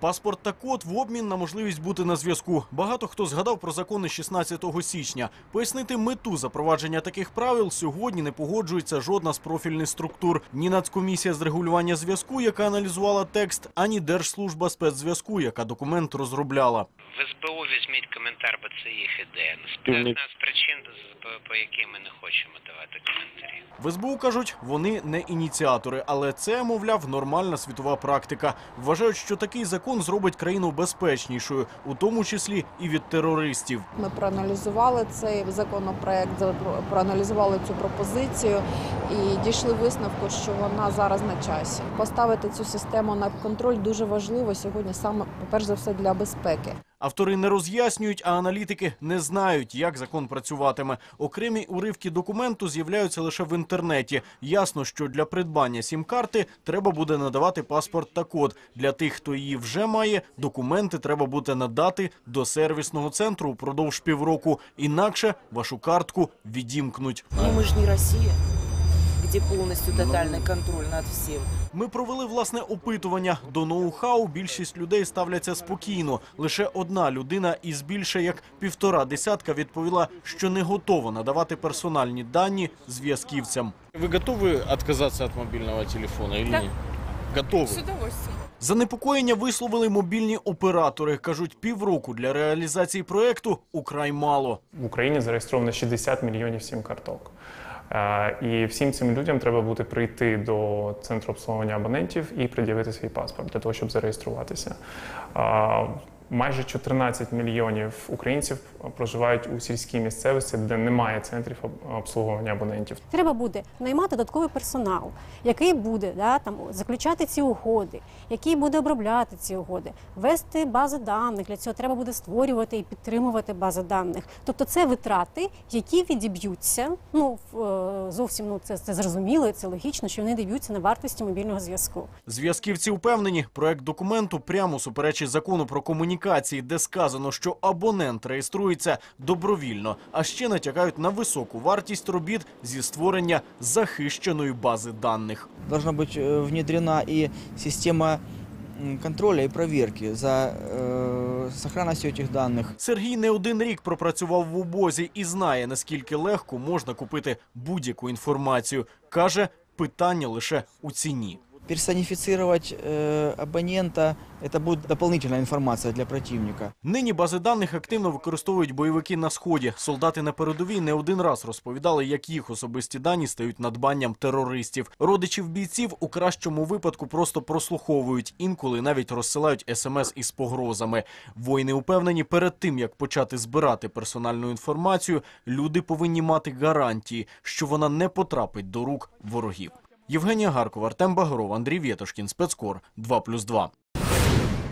Паспорт та код в обмін на можливість бути на зв'язку. Багато хто згадав про закони 16 січня. Пояснити мету запровадження таких правил сьогодні не погоджується жодна з профільних структур. Ні Нацкомісія з регулювання зв'язку, яка аналізувала текст, ані Держслужба спецзв'язку, яка документ розробляла. В СБУ візьміть коментар, бо це їх ідея. З причин, з- по якій ми не хочемо давати коментарі. В СБУ кажуть, вони не ініціатори, але це, мовляв, нормальна світова практика. Вважають, що такий закон зробить країну безпечнішою, у тому числі і від терористів. Ми проаналізували цей законопроект, за- проаналізували цю пропозицію і дійшли висновку, що вона зараз на часі. Поставити цю систему на контроль дуже важливо сьогодні, саме перш за все для безпеки. Автори не роз'яснюють, а аналітики не знають, як закон працюватиме. Окремі уривки документу з'являються лише в інтернеті. Ясно, що для придбання сім-карти треба буде надавати паспорт та код. Для тих, хто її вже має, документи треба буде надати до сервісного центру упродовж півроку. Інакше вашу картку відімкнуть. Но мы же не Россия, где полностью тотальный контроль над всем. Ми провели власне опитування. До ноу-хау більшість людей ставляться спокійно. Лише одна людина із більше як півтора десятка відповіла, що не готова надавати персональні дані зв'язківцям. Вы готовы отказаться от мобильного телефона или Да. нет? Готовы. С удовольствием. Занепокоєння висловили мобільні оператори. кажуть, півроку для реалізації проекту украй мало. В Україні зареєстровано 60 мільйонів сім-карток. Е, І всім цим людям треба буде прийти до центру обслуговування абонентів і пред'явити свій паспорт для того, щоб зареєструватися. Майже 14 мільйонів українців проживають у сільській місцевості, де немає центрів обслуговування абонентів. Треба буде наймати додатковий персонал, який буде да, там, заключати ці угоди, який буде обробляти ці угоди, вести бази даних. Для цього треба буде створювати і підтримувати бази даних. Тобто це витрати, які відіб'ються. Ну в- е, зовсім ну це, це зрозуміло, це логічно, що вони відіб'ються на вартості мобільного зв'язку. Зв'язківці впевнені, проект документу прямо суперечить закону про комунікації, де сказано, що абонент реєструється добровільно, а ще натякають на високу вартість робіт зі створення захищеної бази даних. должна быть э, внедрена и система м, контроля и проверки за э, сохранностью этих данных. Сергій не один рік пропрацював в обозі і знає, наскільки легко можна купити будь-яку інформацію. Каже, питання лише у ціні. Персонифицировать э, абонента – это будет дополнительная информация для противника. Нині бази даних активно використовують бойовики на сході. Солдати на передовій не один раз розповідали, як їх особисті дані стають надбанням терористів. Родичів бійців у кращому випадку просто прослуховують, інколи навіть розсилають смс із погрозами. Воїни упевнені, перед тим як почати збирати персональну інформацію, люди повинні мати гарантії, що вона не потрапить до рук ворогів. Євгенія Гаркова, Артем Багров, Андрій Вєтошкін, спецкор 2+,2.